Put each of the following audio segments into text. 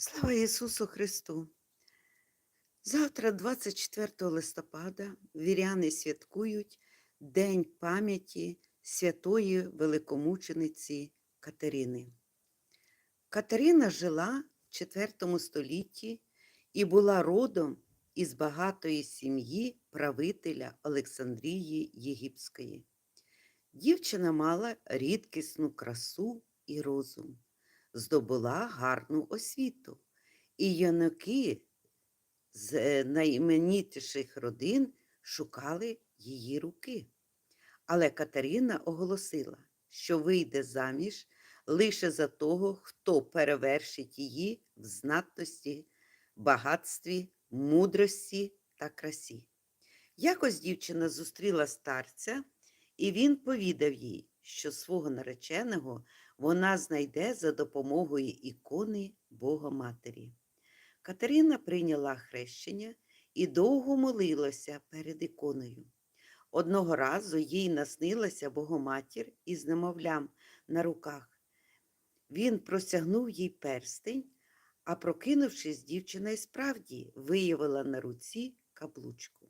Слава Ісусу Христу! Завтра, 24 листопада, віряни святкують День пам'яті святої великомучениці Катерини. Катерина жила в IV столітті і була родом із багатої сім'ї правителя Олександрії Єгипської. Дівчина мала рідкісну красу і розум здобула гарну освіту, і юнаки з е, найіменітіших родин шукали її руки. Але Катерина оголосила, що вийде заміж лише за того, хто перевершить її в знатності, багатстві, мудрості та красі. Якось дівчина зустріла старця, і він повідав їй, що свого нареченого вона знайде за допомогою ікони Бога Матері. Катерина прийняла хрещення і довго молилася перед іконою. Одного разу їй наснилася Богоматір із немовлям на руках. Він простягнув їй перстень, а прокинувшись, дівчина й справді виявила на руці каблучку.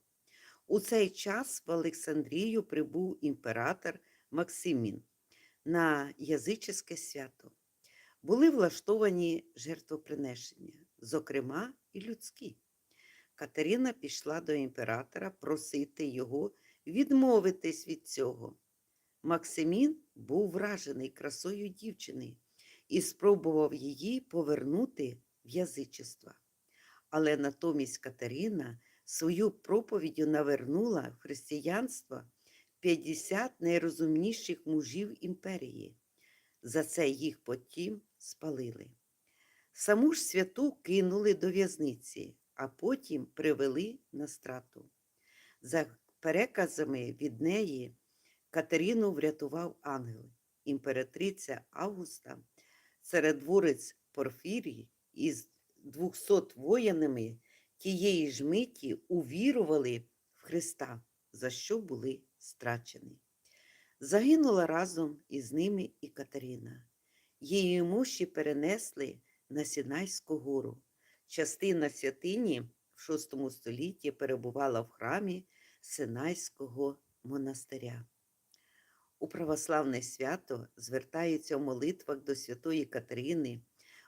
У цей час в Олександрію прибув імператор Максимін на язичське свято. Були влаштовані жертвоприношення, зокрема і людські. Катерина пішла до імператора просити його відмовитись від цього. Максимін був вражений красою дівчини і спробував її повернути в язичество. Але натомість Катерина свою проповіддю навернула в християнство 50 найрозумніших мужів імперії. За це їх потім спалили. Саму ж святу кинули до в'язниці, а потім привели на страту. За переказами від неї Катерину врятував ангел, імператриця Августа, середворець Порфірій із 200 воїнами тієї ж миті увірували в Христа, за що були страчений. Загинула разом із ними і Катерина. Її муші перенесли на Сінайську гору. Частина святині в VI столітті перебувала в храмі Синайського монастиря. У православне свято звертаються в молитвах до святої Катерини.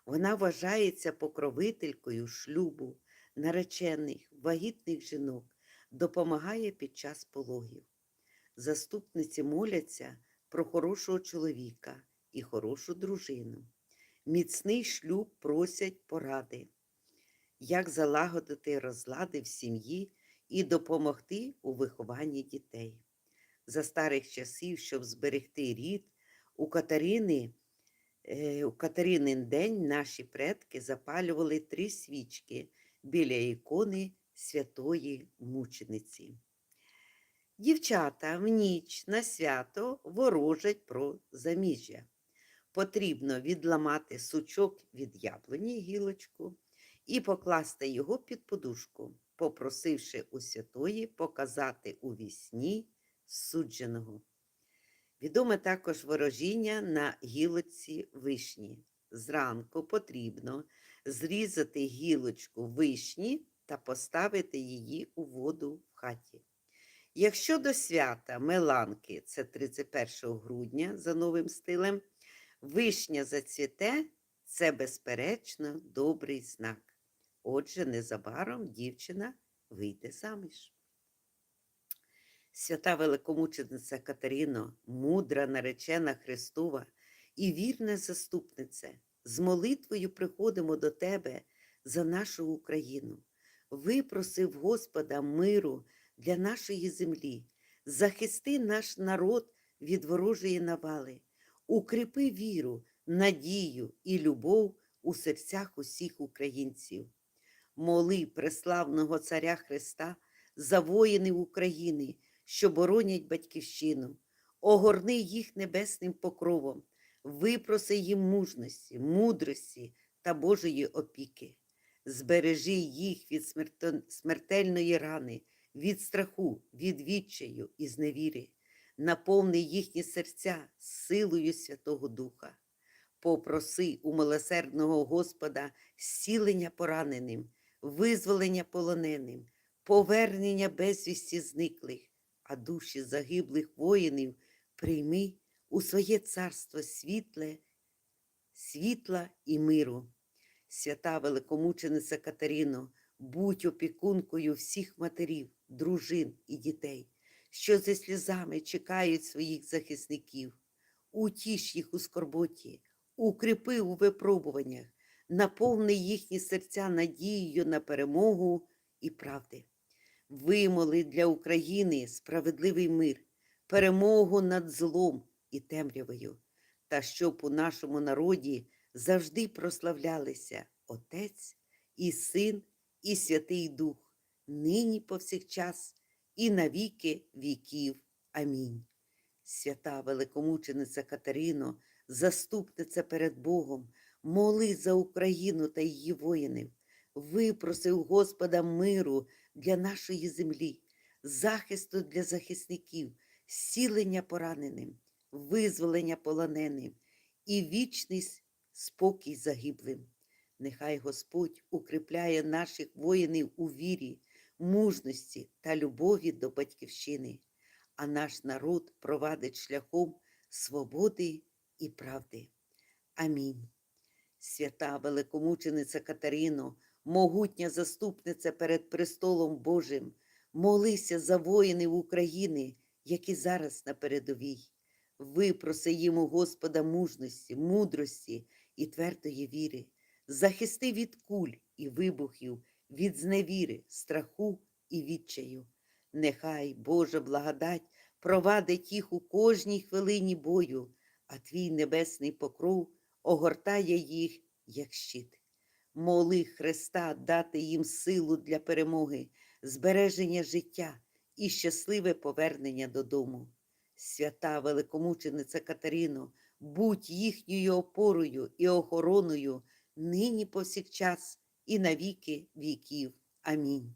Вона вважається покровителькою шлюбу, наречених, вагітних жінок, допомагає під час пологів заступниці моляться про хорошого чоловіка і хорошу дружину. Міцний шлюб просять поради, як залагодити розлади в сім'ї і допомогти у вихованні дітей. За старих часів, щоб зберегти рід, у Катерини, е, у Катеринин день наші предки запалювали три свічки біля ікони святої мучениці. Дівчата в ніч на свято ворожать про заміжжя. Потрібно відламати сучок від яблуні гілочку і покласти його під подушку, попросивши у святої показати у вісні судженого. Відоме також ворожіння на гілочці вишні. Зранку потрібно зрізати гілочку вишні та поставити її у воду в хаті. Якщо до свята Меланки, це 31 грудня за новим стилем, вишня зацвіте, це, безперечно, добрий знак. Отже, незабаром дівчина вийде заміж. Свята великомучениця Катерино, мудра наречена Христова і вірна заступниця, з молитвою приходимо до Тебе за нашу Україну. Випросив Господа миру для нашої землі, захисти наш народ від ворожої навали, укріпи віру, надію і любов у серцях усіх українців. Моли преславного Царя Христа за воїнів України, що боронять батьківщину, огорни їх небесним покровом, випроси їм мужності, мудрості та Божої опіки. Збережи їх від смертельної рани, від страху, від відчаю і зневіри, наповни їхні серця силою Святого Духа. Попроси у милосердного Господа зцілення пораненим, визволення полоненим, повернення безвісті зниклих, а душі загиблих воїнів прийми у своє царство світле, світла і миру. Свята великомучениця Катерино, будь опікункою всіх матерів, дружин і дітей, що зі сльозами чекають своїх захисників. Утіш їх у скорботі, укріпи у випробуваннях, наповни їхні серця надією на перемогу і правди. Вимоли для України справедливий мир, перемогу над злом і темрявою, та щоб у нашому народі завжди прославлялися Отець і Син, і Святий Дух, нині повсякчас, і на віки віків. Амінь. Свята великомучениця Катерино, заступниця перед Богом, моли за Україну та її воїнів, випроси у Господа миру для нашої землі, захисту для захисників, зцілення пораненим, визволення полоненим і вічний спокій загиблим. Нехай Господь укріпляє наших воїнів у вірі, мужності та любові до Батьківщини, а наш народ провадить шляхом свободи і правди. Амінь. Свята великомучениця Катерино, могутня заступниця перед престолом Божим, молися за воїнів України, які зараз на передовій. Випроси їм у Господа мужності, мудрості і твердої віри, захисти від куль і вибухів, від зневіри, страху і відчаю. Нехай Божа благодать провадить їх у кожній хвилині бою, а твій небесний покров огортає їх, як щит. Моли Христа дати їм силу для перемоги, збереження життя і щасливе повернення додому. Свята великомучениця Катерино, будь їхньою опорою і охороною нині повсякчас і на віки віків. Амінь.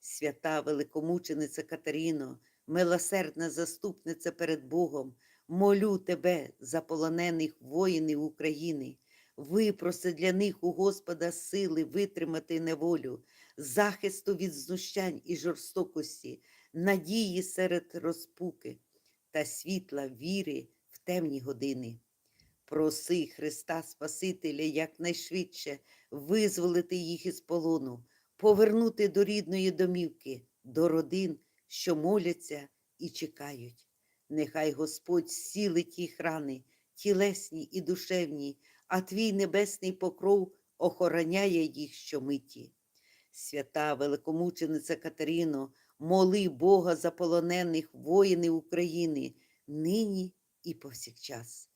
Свята великомучениця Катерино, милосердна заступниця перед Богом, молю тебе за полонених воїнів України, випроси для них у Господа сили витримати неволю, захисту від знущань і жорстокості, надії серед розпуки та світла віри в темні години. Проси Христа Спасителя якнайшвидше визволити їх із полону, повернути до рідної домівки, до родин, що моляться і чекають. Нехай Господь зцілить їх рани, тілесні і душевні, а твій небесний покров охороняє їх щомиті. Свята великомучениця Катерино, моли Бога за полонених воїнів України нині і повсякчас.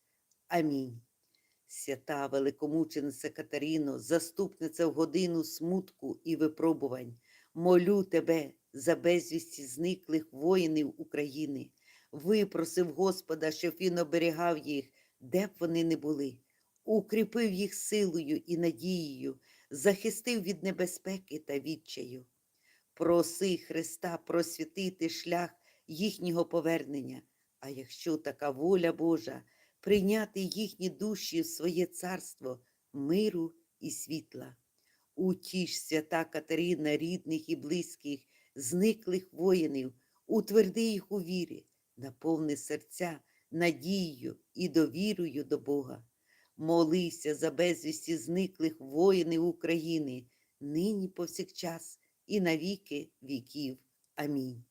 Амінь. Свята великомучениця Катерино, заступниця в годину смутку і випробувань, молю тебе за безвісті зниклих воїнів України, випросив Господа, щоб він оберігав їх, де б вони не були, укріпив їх силою і надією, захистив від небезпеки та відчаю. Проси Христа просвітити шлях їхнього повернення, а якщо така воля Божа, прийняти їхні душі в своє царство миру і світла. Утіш, свята Катерина, рідних і близьких, зниклих воїнів, утверди їх у вірі, наповни серця надією і довірою до Бога. Молися за безвісті зниклих воїнів України, нині повсякчас і на віки віків. Амінь.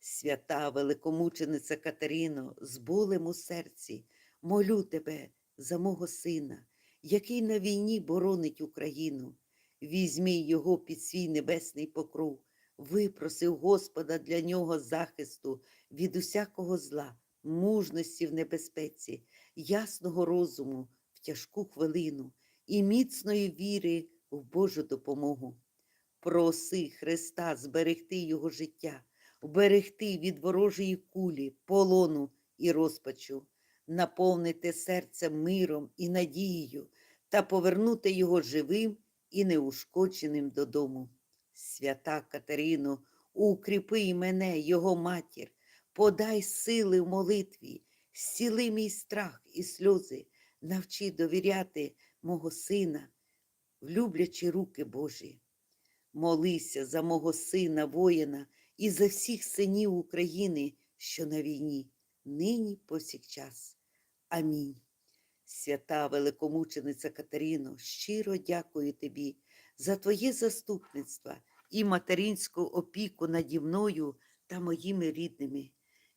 Свята великомучениця Катерино, з болем у серці, молю тебе за мого сина, який на війні боронить Україну. Візьми його під свій небесний покров, випроси Господа для нього захисту від усякого зла, мужності в небезпеці, ясного розуму в тяжку хвилину і міцної віри в Божу допомогу. Проси Христа зберегти його життя, вберегти від ворожої кулі, полону і розпачу, наповнити серце миром і надією та повернути його живим і неушкодженим додому. Свята Катерино, укріпи мене, його матір, подай сили в молитві, зціли мій страх і сльози, навчи довіряти мого сина в руки Божі. Молися за мого сина, воїна, і за всіх синів України, що на війні, нині повсякчас. Амінь. Свята великомучениця Катерино, щиро дякую тобі за твоє заступництво і материнську опіку наді мною та моїми рідними.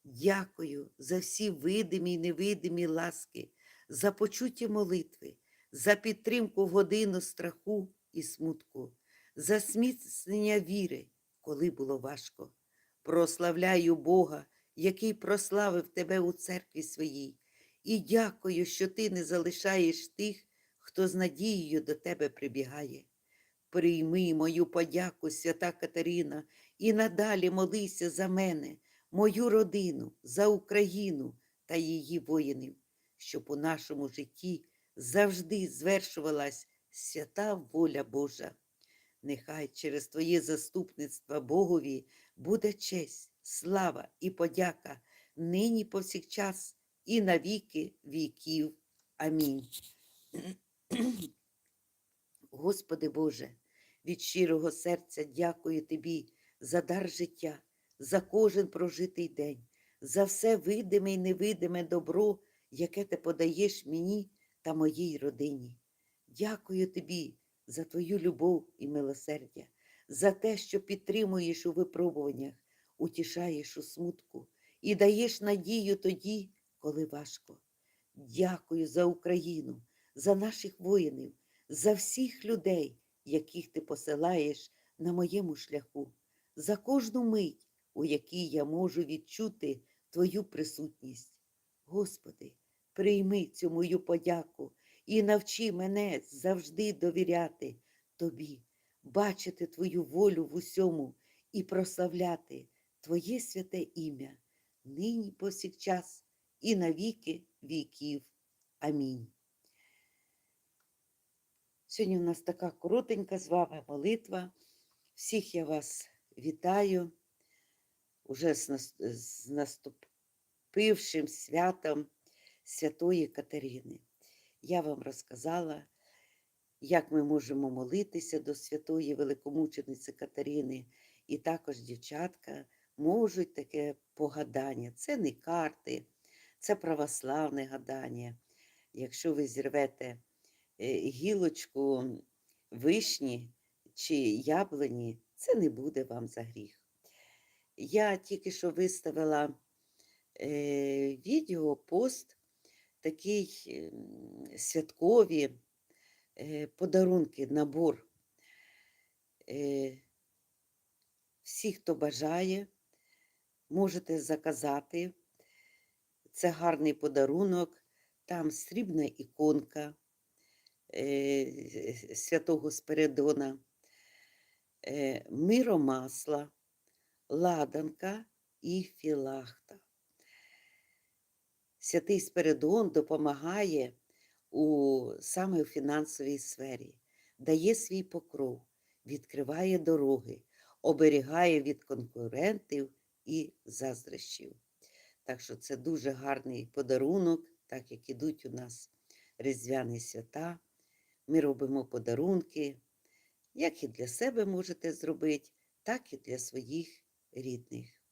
Дякую за всі видимі й невидимі ласки, за почуті молитви, за підтримку годину страху і смутку, за зміцнення віри, коли було важко. Прославляю Бога, який прославив тебе у церкві своїй, і дякую, що ти не залишаєш тих, хто з надією до тебе прибігає. Прийми мою подяку, свята Катерина, і надалі молися за мене, мою родину, за Україну та її воїнів, щоб у нашому житті завжди звершувалась свята воля Божа. Нехай через Твоє заступництво Богові буде честь, слава і подяка нині повсякчас і на віки віків. Амінь. Господи Боже, від щирого серця дякую Тобі за дар життя, за кожен прожитий день, за все видиме і невидиме добро, яке ти подаєш мені та моїй родині. Дякую Тобі за Твою любов і милосердя, за те, що підтримуєш у випробуваннях, утішаєш у смутку і даєш надію тоді, коли важко. Дякую за Україну, за наших воїнів, за всіх людей, яких ти посилаєш на моєму шляху, за кожну мить, у якій я можу відчути Твою присутність. Господи, прийми цю мою подяку і навчи мене завжди довіряти Тобі, бачити Твою волю в усьому і прославляти Твоє святе ім'я, нині повсякчас і на віки віків. Амінь. Сьогодні у нас така коротенька з вами молитва. Всіх я вас вітаю уже з наступившим святом Святої Катерини. Я вам розказала, як ми можемо молитися до святої великомучениці Катерини. І також дівчатка можуть таке погадання. Це не карти, це православне гадання. Якщо ви зірвете е, гілочку вишні чи яблуні, це не буде вам за гріх. Я тільки що виставила е, відео, пост, такий ем, святкові е, подарунки, набор. Всі, хто бажає, можете заказати. Це гарний подарунок, там срібна іконка е, святого Спиридона, е, миромасла, ладанка і філахта. Святий Спиридон допомагає у саме у фінансовій сфері, дає свій покров, відкриває дороги, оберігає від конкурентів і заздрощів. Так що це дуже гарний подарунок, так як ідуть у нас різдвяні свята. Ми робимо подарунки, як і для себе можете зробити, так і для своїх рідних.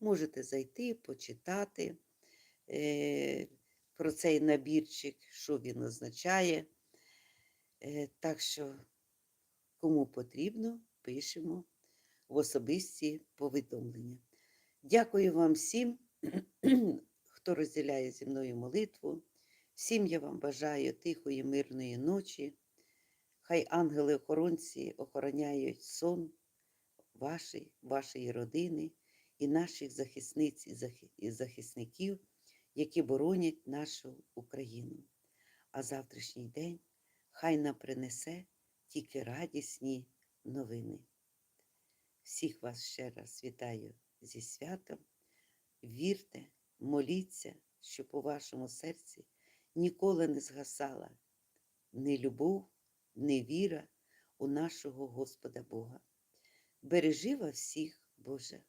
Можете зайти, почитати е, про цей набірчик, що він означає. Е, так що, кому потрібно, пишемо в особисті повідомлення. Дякую вам всім, хто розділяє зі мною молитву. Всім я вам бажаю тихої, мирної ночі. Хай ангели-охоронці охороняють сон вашої, вашої родини і наших захисниць і захисників, які боронять нашу Україну. А завтрашній день хай нам принесе тільки радісні новини. Всіх вас ще раз вітаю зі святом. Вірте, моліться, щоб у вашому серці ніколи не згасала ні любов, ні віра у нашого Господа Бога. Бережи вас всіх, Боже,